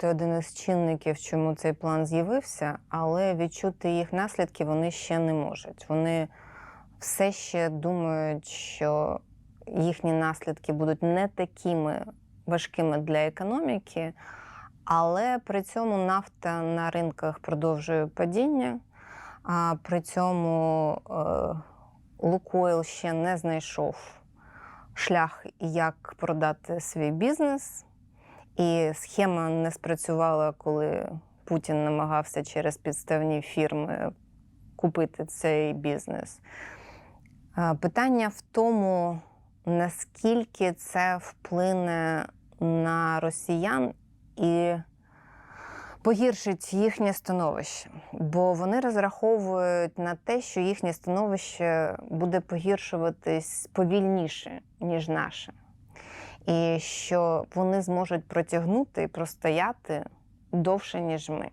Це один із чинників, чому цей план з'явився, але відчути їх наслідки вони ще не можуть. Вони все ще думають, що їхні наслідки будуть не такими важкими для економіки, але при цьому нафта на ринках продовжує падіння, а при цьому е, Лукойл ще не знайшов шлях, як продати свій бізнес. І схема не спрацювала, коли Путін намагався через підставні фірми купити цей бізнес. Питання в тому, наскільки це вплине на росіян і погіршить їхнє становище. Бо вони розраховують на те, що їхнє становище буде погіршуватись повільніше, ніж наше і що вони зможуть протягнути і простояти довше, ніж ми.